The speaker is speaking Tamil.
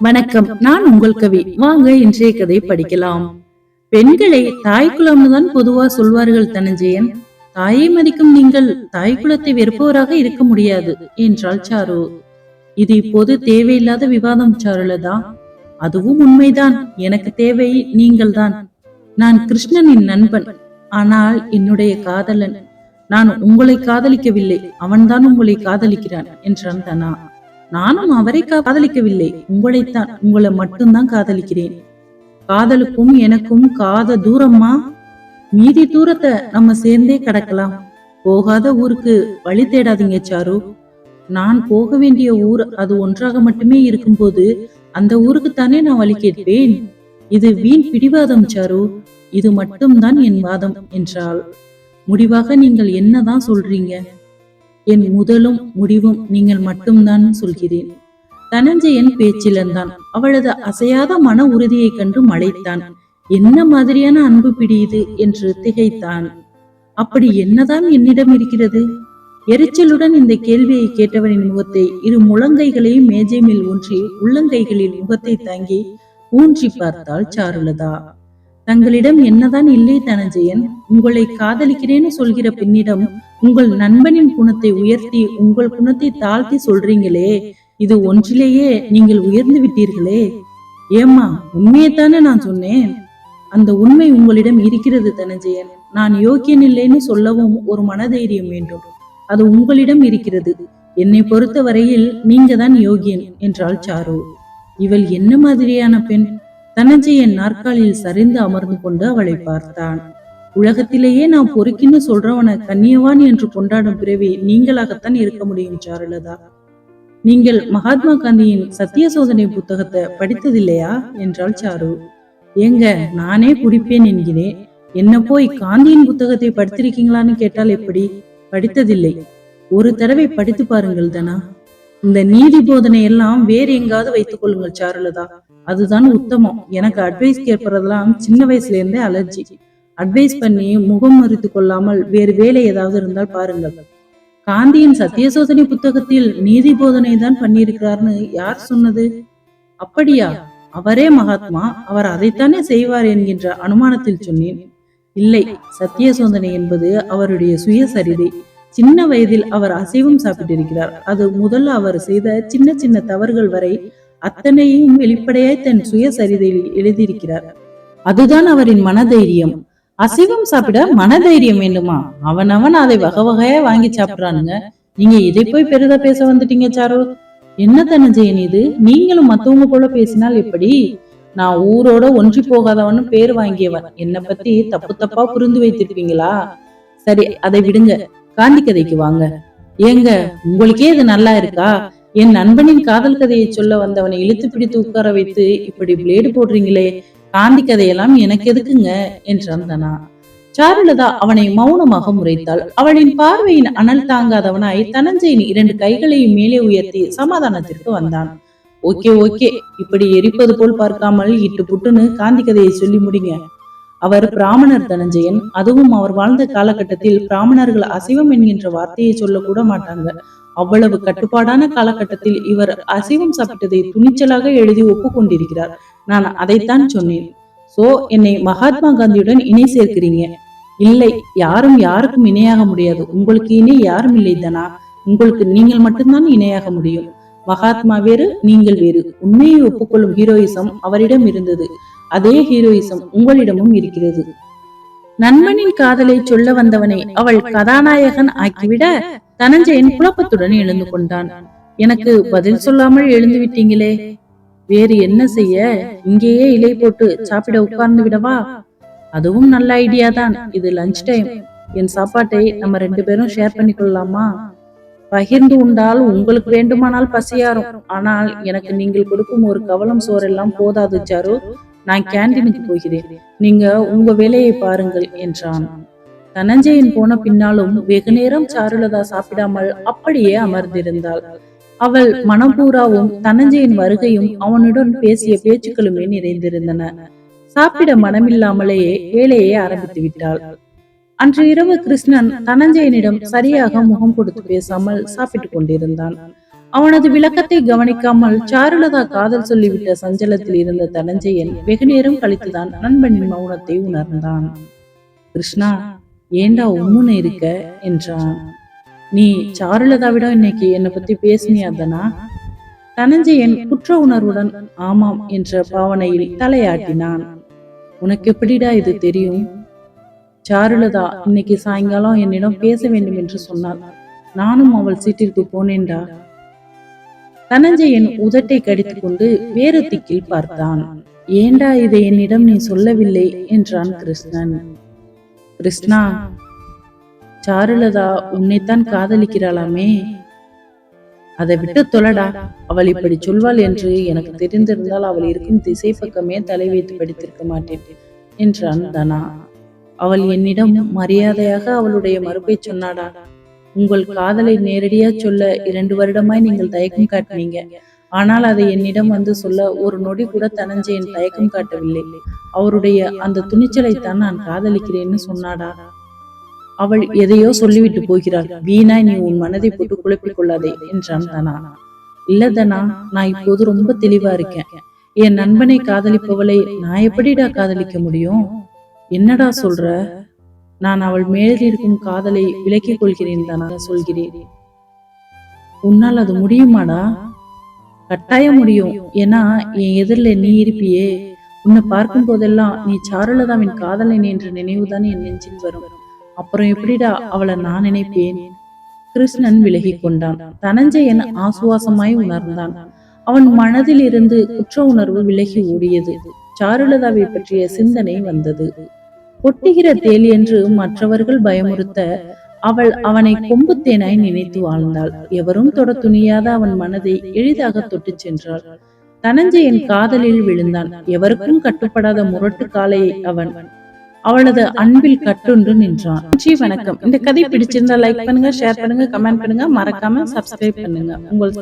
வணக்கம். நான் உங்கள் கவி. வாங்க இன்றைய கதை படிக்கலாம். பெண்களை தாய் குலம்னு தான் பொதுவா சொல்வார்கள் தனஞ்சயன். தாயை மதிக்கும் நீங்கள் தாய் குலத்தை வெறுப்பவராக இருக்க முடியாது என்றாள் சாரு. இது இப்போது தேவையில்லாத விவாதம் சாருலதா. அதுவும் உண்மைதான். எனக்கு தேவை நீங்கள்தான். நான் கிருஷ்ணனின் நண்பன். ஆனால் என்னுடைய காதலன். நான் உங்களை காதலிக்கவில்லை. அவன்தான் உங்களை காதலிக்கிறான் என்றான் தனா. நானும் அவரை காதலிக்கவில்லை. உங்களைத்தான் உங்களை மட்டும்தான் காதலிக்கிறேன். காதலுக்கும் எனக்கும் காத தூரமா மீதி தூரத்தை நம்ம சேர்ந்தே கடக்கலாம். போகாத ஊருக்கு வழி தேடாதீங்க சாரு. நான் போக வேண்டிய ஊர் அது ஒன்றாக மட்டுமே இருக்கும்போது அந்த ஊருக்கு தானே நான் வழி கேட்பேன்? இது வீண் பிடிவாதம் சாரு. இது மட்டும்தான் என் வாதம் என்றால் முடிவாக நீங்கள் என்னதான் சொல்றீங்க? என் முதலும் முடிவும் நீங்கள் மட்டும்தான் சொல்கிறேன். தனஞ்சயன் பேச்சிலந்தான். அவளது அசையாத மன உறுதியைக் கண்டு மலைத்தான். என்ன மாதிரியான அன்பு பிடியுது என்று திகைத்தான். அப்படி என்னதான் என்னிடம் இருக்கிறது? எரிச்சலுடன் இந்த கேள்வியை கேட்டவனின் முகத்தை இரு முழங்கைகளையும் மேஜை மேல் ஊன்றி உள்ளங்கைகளில் முகத்தை தாங்கி ஊன்றி பார்த்தாள் சாருலதா. தங்களிடம் என்னதான் இல்லை தனஞ்சயன் உங்களை காதலிக்கிறேன்னு சொல்கிற பெண்ணிடம் உங்கள் நண்பனின் குணத்தை உயர்த்தி உங்கள் குணத்தை தாழ்த்தி சொல்றீங்களே இது ஒன்றிலேயே நீங்கள் உயர்ந்து விட்டீர்களே. ஏம்மா உண்மையைத்தானே நான் சொன்னேன்? அந்த உண்மை உங்களிடம் இருக்கிறது தனஞ்சயன். நான் யோக்கியன் இல்லைன்னு சொல்லவும் ஒரு மனதைரியம் வேண்டும். அது உங்களிடம் இருக்கிறது. என்னை பொறுத்த வரையில் நீங்க தான் யோகியன் என்றாள் சாரு. இவள் என்ன மாதிரியான பெண்? தனஞ்சயன் நாற்காலியில் சரிந்து அமர்ந்து கொண்டு அவளை பார்த்தான். உலகத்திலேயே நான் பொறுக்கின்னு சொல்றவன கண்ணியவான் என்று கொண்டாடும் பிறவி நீங்களாகத்தான் இருக்க முடியும் சாருலதா. நீங்கள் மகாத்மா காந்தியின் சத்திய சோதனை புத்தகத்தை படித்ததில்லையா? என்றாள் சாரு. ஏங்க நானே குடிப்பேன் என்கிறேன் என்ன போய் காந்தியின் புத்தகத்தை படித்திருக்கீங்களான்னு கேட்டால் எப்படி? படித்ததில்லை. ஒரு தடவை படித்து பாருங்கள் தனா. இந்த நீதி போதனை எல்லாம் வேறு எங்காவது வைத்துக் கொள்ளுங்கள் சாருலதா. அதுதான் உத்தமம். எனக்கு அட்வைஸ் கேட்பதெல்லாம் சின்ன வயசுல இருந்தே அலர்ஜி அட்வைஸ் பண்ணி முகம் மறித்து கொள்ளாமல் வேறு வேலை ஏதாவது இருந்தால் பாருங்கள். காந்தியின் சத்திய சோதனை புத்தகத்தில் நீதி போதனை தான் பண்ணியிருக்கிறார்னு யார் சொன்னது? அப்படியா? அவரே மகாத்மா அவர் அதைத்தானே செய்வார் என்கின்ற அனுமானத்தில் சொன்னேன். இல்லை சத்திய சோதனை என்பது அவருடைய சுயசரிதை. சின்ன வயதில் அவர் அசைவம் சாப்பிட்டிருக்கிறார். அது முதல்ல அவர் செய்த சின்ன சின்ன தவறுகள் வரை அத்தனையும் வெளிப்படையாய் தன் சுயசரிதையில் எழுதியிருக்கிறார். அதுதான் அவரின் மனதைரியம். அசைவம் சாப்பிட மனதைரியம் வேண்டுமா? அவன் அதை வகை வகையா வாங்கி சாப்பிடுறானுங்க. நீங்க இதை போய் பெரிதா பேச வந்துட்டீங்க சாரு. என்ன தனஞ்சயன் இது? நீங்களும் மத்தவங்க போல பேசினால் எப்படி? நான் ஊரோட ஒன்றி போகாதவன்னு பேர் வாங்கியவன். என்னை பத்தி தப்பு தப்பா புரிந்து வைத்திருப்பீங்களா? சரி அதை விடுங்க. காந்தி கதைக்கு வாங்க. ஏங்க உங்களுக்கே இது நல்லா இருக்கா? என் நண்பனின் காதல் கதையை சொல்ல வந்தவனை இழுத்து பிடித்து உட்கார வைத்து இப்படி பிளேடு போடுறீங்களே காந்தி கதையெல்லாம் எனக்கு எதுக்குங்க? என்றான் தனா. சாருலதா அவனை மௌனமாக முறைத்தாள். அவளின் பார்வையின் அனல் தாங்காதவனாய் தனஞ்சயின் இரண்டு கைகளையும் மேலே உயர்த்தி சமாதானத்திற்கு வந்தான். ஓகே ஓகே இப்படி எரிப்பது போல் பார்க்காமல் இட்டு புட்டுன்னு காந்தி கதையை சொல்லி முடிங்க. அவர் பிராமணர் தனஞ்சயன். அதுவும் அவர் வாழ்ந்த காலகட்டத்தில் பிராமணர்கள் அசைவம் என்கின்ற வார்த்தையை சொல்லக்கூட மாட்டாங்க. அவ்வளவு கட்டுப்பாடான காலகட்டத்தில் இவர் அசைவம் சாப்பிட்டதை துணிச்சலாக எழுதி ஒப்புக்கொண்டிருக்கிறார். நான் அதைத்தான் சொன்னேன். சோ என்னை மகாத்மா காந்தியுடன் இணை சேர்க்கிறீங்க. இல்லை யாரும் யாருக்கும் இணையாக முடியாது. உங்களுக்கு இணை யாரும் இல்லை தானா. உங்களுக்கு நீங்கள் மட்டும்தான் இணையாக முடியும். மகாத்மா வேறு நீங்கள் வேறு. உண்மையை ஒப்புக்கொள்ளும் ஹீரோயிசம் அவரிடம் இருந்தது. அதே ஹீரோயிசம் உங்களிடமும் இருக்கிறது. நண்பனின் காதலை சொல்ல வந்தவனை அவள் கதாநாயகன் ஆக்கிவிட தனஞ்சயன் குழப்பத்துடன் எழுந்து கொண்டான். எனக்கு பதில் சொல்லாமல் எழுந்து விட்டீங்களே? வேறு என்ன செய்ய? இங்கேயே இலை போட்டு சாப்பிட உட்கார்ந்து விடவா? அதுவும் நல்ல ஐடியா தான். இது லஞ்ச் டைம் என் சாப்பாட்டை நம்ம ரெண்டு பேரும் ஷேர் பண்ணி கொள்ளலாமா பகிர்ந்து உண்டால் உங்களுக்கு வேண்டுமானால் பசியாரும். ஆனால் எனக்கு நீங்கள் கொடுக்கும் ஒரு கவலம் சோறெல்லாம் போதாது சாரு நான் கேண்டீனுக்கு போகிறேன். நீங்க உங்க வேலையை பாருங்கள் என்றான். தனஞ்சயன் போன பின்னாலும் வெகு நேரம் சாருலதா சாப்பிடாமல் அப்படியே அமர்ந்திருந்தாள். அவள் மனப்பூராவும் தனஞ்சயன் வருகையும் அவனுடன் பேசிய பேச்சுக்களுமே நிறைந்திருந்தன. சாப்பிட மனமில்லாமலேயே வேலையை ஆரம்பித்து விட்டாள். அன்று இரவு கிருஷ்ணன் தனஞ்சயனிடம் சரியாக முகம் கொடுத்து பேசாமல் சாப்பிட்டுக் கொண்டிருந்தான். அவனது விளக்கத்தை கவனிக்காமல் சாருலதா காதல் சொல்லிவிட்ட சஞ்சலத்தில் இருந்த தனஞ்சயன் வெகு நேரம் கழித்துதான் நண்பனின் மௌனத்தை உணர்ந்தான். கிருஷ்ணா ஏண்டா உம்முன்னு இருக்க? என்றான். நீ சாருலதாவிடம் இன்னைக்கு என்னை பத்தி பேசினியாதனா தனஞ்சயன் குற்ற உணர்வுடன் ஆமாம் என்ற பாவனையில் தலையாட்டினான். உனக்கு எப்படிடா இது தெரியும்? சாருலதா இன்னைக்கு சாயங்காலம் என்னிடம் பேச வேண்டும் என்று சொன்னாள். நானும் அவள் சீட்டிற்கு போனேன்டா. தனஞ்சயன் உதட்டை கடித்துக் கொண்டு வேறு திக்கில் பார்த்தான். ஏண்டா இதை என்னிடம் நீ சொல்லவில்லை? என்றான் கிருஷ்ணன். கிருஷ்ணா சாருலதா உன்னைத்தான் காதலிக்கிறாளாமே. அதை விட்டு தொலடா அவள் இப்படி சொல்வாள் என்று எனக்கு தெரிந்திருந்தால் அவள் இருக்கும் திசை பக்கமே தலை வைத்து படித்திருக்க மாட்டேன் என்றான் தனா. அவள் என்னிடம் மரியாதையாக அவளுடைய மறுப்பை சொன்னாடா. உங்கள் காதலை நேரடியா சொல்ல இரண்டு வருடமாய் நீங்கள் தயக்கம் காட்டினீங்க. ஆனால் அதை என்னிடம் வந்து சொல்ல ஒரு நொடி கூட தனஞ்சு என் தயக்கம் காட்டவில்லை. அவருடைய அந்த துணிச்சலைத்தான் நான் காதலிக்கிறேன்னு சொன்னாடா. அவள் எதையோ சொல்லிவிட்டு போகிறாள். வீணாய் நீ உன் மனதை போட்டு குழப்பிக் கொள்ளாதே என்றான் தனா. இல்ல தனா நான் இப்போது ரொம்ப தெளிவா இருக்கேன். என் நண்பனை காதலிப்பவளை நான் எப்படிடா காதலிக்க முடியும்? என்னடா சொல்ற? நான் அவள் மேலில் இருக்கும் காதலை விலக்கிக் கொள்கிறேன் தானா சொல்கிறேன். உன்னால் அது முடியுமாடா? கட்டாயம் முடியும். ஏன்னா என் எதிரில் நீ இருப்பியே உன்னை பார்க்கும் போதெல்லாம் நீ சாருலதாவின் காதலன் என்ற நினைவுதான் என் நெஞ்சில் வரும். அப்புறம் எப்படிடா அவளை நான் நினைப்பேன்? கிருஷ்ணன் விலகி கொண்டான். தனஞ்சயன் ஆசுவாசமாய் உணர்ந்தான். அவன் மனதில் இருந்து குற்ற உணர்வு விலகி ஓடியது. சாருலதாவை பற்றிய சிந்தனை வந்தது. கொட்டுகிற தேல் என்று மற்றவர்கள் பயமுறுத்த அவள் அவனை கொம்பு தேனாய் நினைத்து வாழ்ந்தாள். எவரும் தொட துணியாத அவன் மனதை எளிதாக தொட்டுச் சென்றாள். தனஞ்சயன் காதலில் விழுந்தான். எவருக்கும் கட்டுப்படாத முரட்டு காலையை அவன். அவளது அன்பில் கட்டுண்டு நின்றான். நன்றி வணக்கம். இந்த கதை பிடிச்சிருந்தா லைக் பண்ணுங்க ஷேர் பண்ணுங்க கமெண்ட் பண்ணுங்க மறக்காம சப்ஸ்கிரைப் பண்ணுங்க. உங்கள்